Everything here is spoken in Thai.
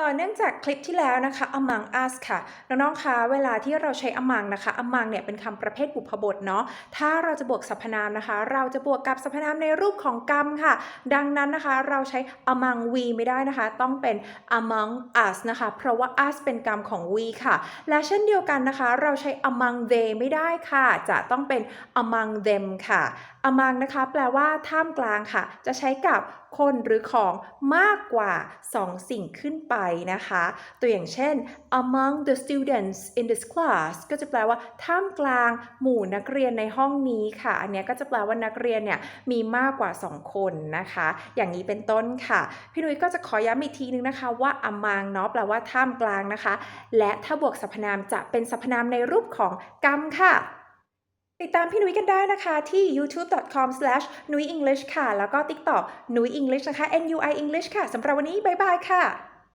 ต่อเนื่องจากคลิปที่แล้วนะคะ among us ค่ะ น้องๆ คะเวลาที่เราใช้ among นะคะ among เนี่ยเป็นคำประเภทบุพบทเนาะ ถ้าเราจะบวกสรรพนามนะคะ เราจะบวกกับสรรพนามในรูปของกรรมค่ะ ดังนั้นนะคะเราใช้ among we ไม่ได้นะคะ ต้องเป็น among us นะคะ เพราะว่า us เป็นกรรมของ we ค่ะ และเช่นเดียวกันนะคะ เราใช้ among they ไม่ได้ค่ะ จะต้องเป็น among them ค่ะ among นะคะแปลว่าท่ามกลางค่ะ จะใช้กับคนหรือของมากกว่า 2 สิ่งขึ้นไปนะคะ ตัวอย่างเช่น among the students in this class ก็จะแปลว่าท่ามกลางหมู่นักเรียนในห้องนี้ค่ะ อันนี้ก็จะแปลว่านักเรียนเนี่ยมีมากกว่า 2 คนนะคะ อย่างนี้เป็นต้นค่ะ พี่นุ้ยก็จะขอย้ำอีกทีนึงนะคะว่า among เนาะแปลว่าท่ามกลางนะคะ และถ้าบวกสรรพนามจะเป็นสรรพนามในรูปของกรรมค่ะติดตามพี่นุ้ยกันได้นะคะที่ youtube.com/nuyenglish ค่ะ แล้วก็ TikTok นุ้ย English นะคะ NUI English ค่ะสำหรับวันนี้ บ๊ายบายค่ะ